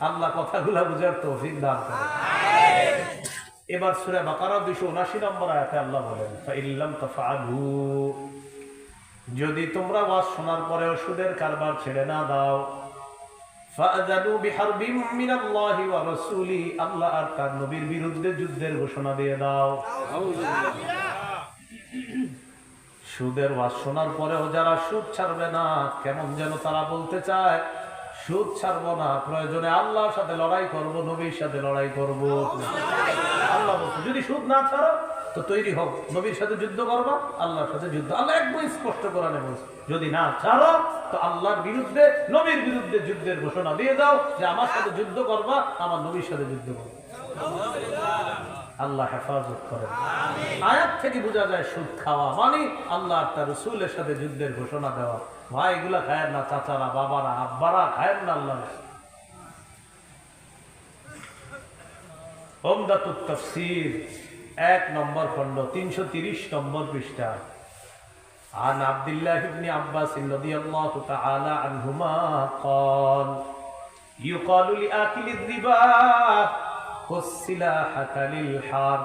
আল্লাহ কথাগুলা বুঝার তৌফিক দান করে। এবার সূরা বাকারা 279 নম্বর আয়াতে আল্লাহ বলেন তাফআলু। যদি তোমরা ওয়াজ শোনার পরেও সুদের কারবার ছেড়ে না দাও আল্লাহ আর তার নবীর বিরুদ্ধে যুদ্ধের ঘোষণা দিয়ে দাও। সুদের ওয়াজ শোনার পরেও যারা সুদ ছাড়বে না কেমন যেন তারা বলতে চায় সুদ ছাড়বো না, প্রয়োজনে আল্লাহর সাথে লড়াই করব, নবীর সাথে লড়াই করব। আল্লাহ বলছে, যদি সুদ না ছাড়ো, তো তৈরি হোক নবীর সাথে যুদ্ধ করবা, আল্লাহর সাথে যুদ্ধ। আল্লাহ একদম স্পষ্ট কোরআনে বলছে, যদি না ছাড়ো, তো আল্লাহর বিরুদ্ধে, নবীর বিরুদ্ধে যুদ্ধের ঘোষণা দিয়ে দাও যে আমার সাথে যুদ্ধ করবা, আমার নবীর সাথে যুদ্ধ করবা। আল্লাহ হেফাজত করেন আয়াত থেকে বোঝা যায় সুদ খাওয়া মানে আল্লাহ আর তার রসুলের সাথে যুদ্ধের ঘোষণা দেওয়া ভাই এগুলা খায়েন না চাচারা বাবারা আব্বারা খায়েন না আল্লাহ ওমদাতুত তাফসীর এক নম্বর খণ্ড তিনশো তিরিশ নম্বর পৃষ্ঠা عن عبد الله بن عباس رضي الله تعالى عنهما قال يقال لآكل الربا হার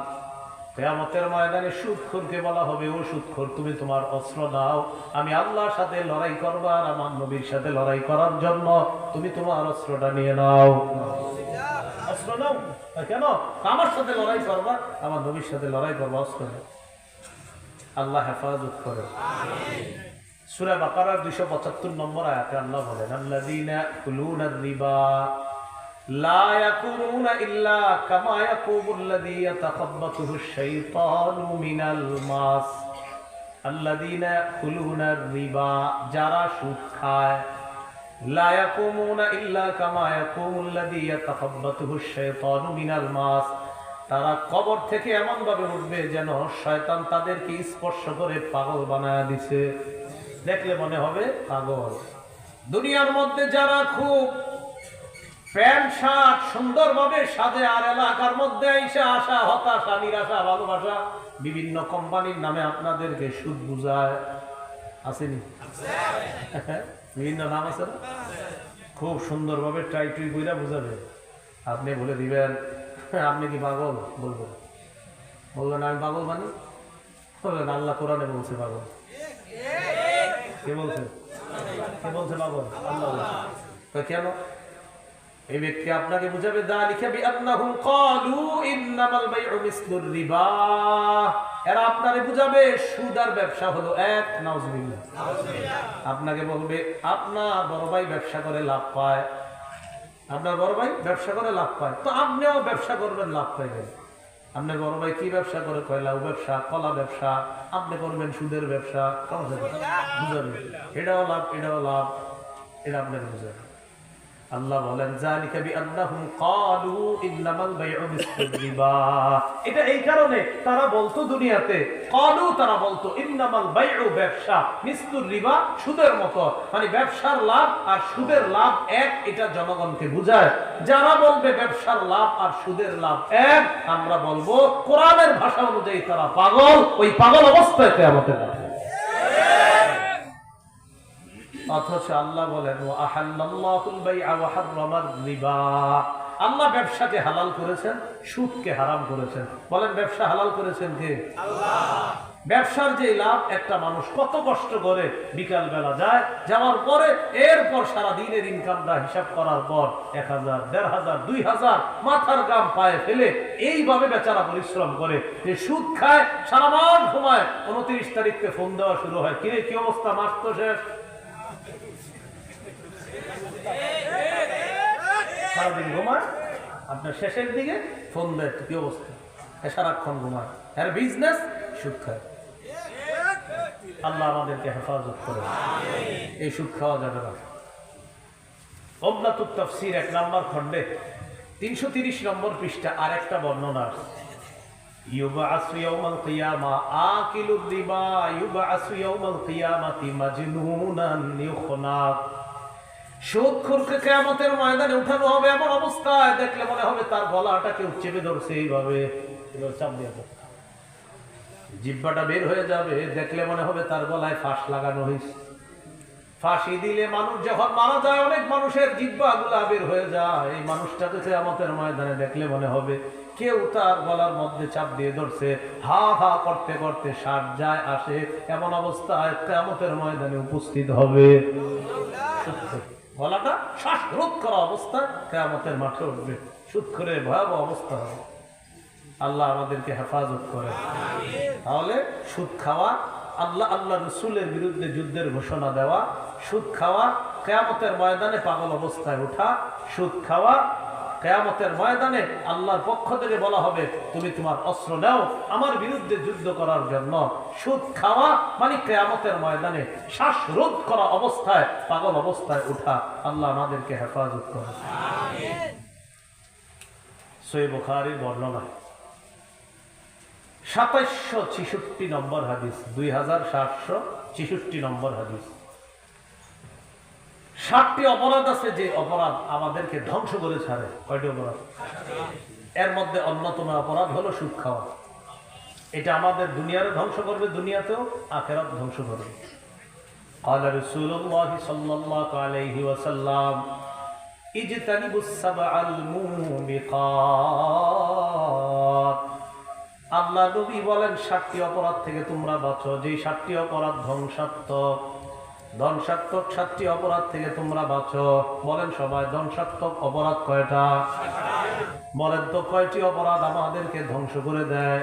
কেয়ামতের ময়দানে সুদখোরকে বলা হবে, ও সুদখোর, তুমি তোমার অস্ত্র দাও আমি আল্লাহর সাথে লড়াই করবার আমার নবীর সাথে লড়াই করার জন্য তুমি তোমার অস্ত্রটা নিয়ে নাও। আল্লাহ হেফাজত করে। সুরা বাকারার দুইশো পঁচাত্তর নম্বর আল্লাহ বলেন আল্লাহ তারা কবর থেকে এমন ভাবে উঠবে যেন শয়তান তাদেরকে স্পর্শ করে পাগল বানায় দিছে। দেখলে মনে হবে পাগল। দুনিয়ার মধ্যে যারা খুব প্যান্ট শার্ট সুন্দরভাবে সাজে আর এলাকার মধ্যে এসে আসা, হতাশা, নিরাশা, ভালোবাসা বিভিন্ন কোম্পানির নামে আপনাদেরকে সুদ বুঝায়। আসেনি? বিভিন্ন নাম আছে খুব সুন্দরভাবে টাই টুই কইরা বুঝাবে। আপনি বলে দিবেন, আপনি কি পাগল? বলব। বলবেন আমি পাগল মানি? বলবেন আল্লাহ কোরআনে বলছে পাগল। কে বলছে? কে বলছে পাগল? আল্লাহ। কেন? এই ব্যক্তি আপনাকে বুঝাবে ক্বালু ইন্নামাল বাইউ মিসলুর রিবা। এরা আপনারে বুঝাবে ব্যবসা হলো এক, নাউজুবিল্লাহ। আপনাকে বলবে, আপনার বড় ভাই ব্যবসা করে লাভ পায়। আপনার বড় ভাই ব্যবসা করে লাভ পায়। তো আপনিও ব্যবসা করবেন, লাভ পাইবেন আপনার বড় ভাই কি ব্যবসা করে? কয়লা ব্যবসা, কলা ব্যবসা, আপনি করবেন সুদের ব্যবসা বুঝাবেন এটাও লাভ এটাও লাভ, এটা আপনাকে বুঝাবেন আল্লাহ বলেন জালিকা বিআন্নাহুম ক্বালু ইন্নামাল বাইউ মিসলুর এটা এই কারণে তারা বলতো দুনিয়াতে, ক্বালু তারা বলতো, ইন্নামাল বাইউ ব্যবসা মিসলুর রিবা সুদের মতো। মানে ব্যবসার লাভ আর সুদের লাভ এক, এটা জনগণকে বুঝায়। যারা বলবে ব্যবসার লাভ আর সুদের লাভ এক, আমরা বলব কোরআনের ভাষা অনুযায়ী তারা পাগল, ওই পাগল অবস্থায় কিয়ামতের মাঠে অথচ আল্লাহ বলেন ও আল্লাহ ব্যবসাকে হালাল করেছেন সুদকে হারাম করেছেন। বলেন ব্যবসা হালাল করেছেন কে? ব্যবসার যে লাভ একটা মানুষ কত কষ্ট করে বিকাল বেলা যায় যাওয়ার পরে এরপর সারা দিনের ইনকামটা হিসাব করার পর এক হাজার দেড় হাজার দুই হাজার মাথার গাম পায়ে ফেলে এইভাবে বেচারা পরিশ্রম করে। যে সুদ খায় সারা মাস ঘুমায় উনত্রিশ তারিখকে ফোন দেওয়া শুরু হয়। কিরে কি অবস্থা? মাস তো শেষ। সারাদিন ঘুমায়, আপনার শেষের দিকে ফোন দেয় কি অবস্থা? সারাক্ষণ ঘুমায়। এর বিজনেস সুদ খায় আল্লাহ আমাদেরকে হেফাজত করে এই সুদ যাবে না। অবনাতুর তফসির এক নম্বর খণ্ডে তিনশো তিরিশ নম্বর পৃষ্ঠা আর একটা বর্ণনা আছে। সুদখোরকে কেয়ামতের ময়দানে উঠানো হবে এমন অবস্থায়, দেখলে মনে হবে তার গলাটা কেউ চেপে ধরছে এইভাবে। জিহ্বাটা বের হয়ে যাবে, দেখলে মনে হবে তার গলায় ফাঁস লাগানো হয়েছে। ফাঁসি দিলে মানুষ যখন মারা যায়, অনেক মানুষের জিব্বা গুলা বের হয়ে যায়। এই মানুষটাকে কেয়ামতের ময়দানে দেখলে মনে হবে কেউ তার গলার মধ্যে চাপ দিয়ে ধরছে। হা হা করতে করতে সার যায়, আসে। এমন অবস্থায় কেয়ামতের ময়দানে উপস্থিত হবে। গলাটা শ্বাসরোধ করা অবস্থা, কেয়ামতের মাঠে উঠবে। সুদ করে ভয়াবহ অবস্থা হবে। আল্লাহ আমাদেরকে হেফাজত করে তাহলে সুদ খাওয়া, আল্লাহ আল্লাহ রসুলের বিরুদ্ধে যুদ্ধের ঘোষণা দেওয়া, সুদ খাওয়া, কেয়ামতের ময়দানে পাগল অবস্থায় ওঠা, সুদ খাওয়া কেয়ামতের ময়দানে আল্লাহর পক্ষ থেকে বলা হবে, তুমি তোমার অস্ত্র নাও, আমার বিরুদ্ধে যুদ্ধ করার জন্য সুদ খাওয়া মানে কেয়ামতের ময়দানে শ্বাসরোধ করা অবস্থায়, পাগল অবস্থায় ওঠা আল্লাহ আমাদেরকে হেফাজত করে সই বর্ণনা। সাতাইশশো ছিষট্টি নম্বর হাদিস, দুই হাজার সাতশো ছিষট্টি নম্বর হাদিস। ষাটটি অপরাধ আছে যে অপরাধ আমাদেরকে ধ্বংস করে ছাড়ে কয়টি অপরাধ এর মধ্যে অন্যতম অপরাধ হলো সুদ খাওয়া এটা আমাদের দুনিয়ারে ধ্বংস করবে দুনিয়াতেও আখেরাত ধ্বংস করবে قال رسول الله صلى الله عليه وسلم اجتنبوا السبع الموبقات আল্লাহ নবী বলেন সাতটি অপরাধ থেকে তোমরা বাঁচো যে সাতটি অপরাধ ধ্বংসাত্মক ধ্বংসাত্মক সাতটি অপরাধ থেকে তোমরা বাঁচো। বলেন সবাই ধ্বংসাত্মক অপরাধ কয়টা? বলেন তো কয়টি অপরাধ আমাদেরকে ধ্বংস করে দেয়?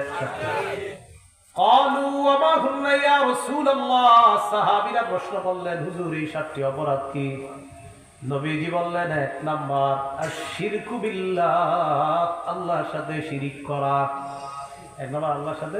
প্রশ্ন সাতটি অপরাধ কি? বললেন নাম্বার আল্লাহর সাথে শিরিক করা। এক আল্লাহর সাথে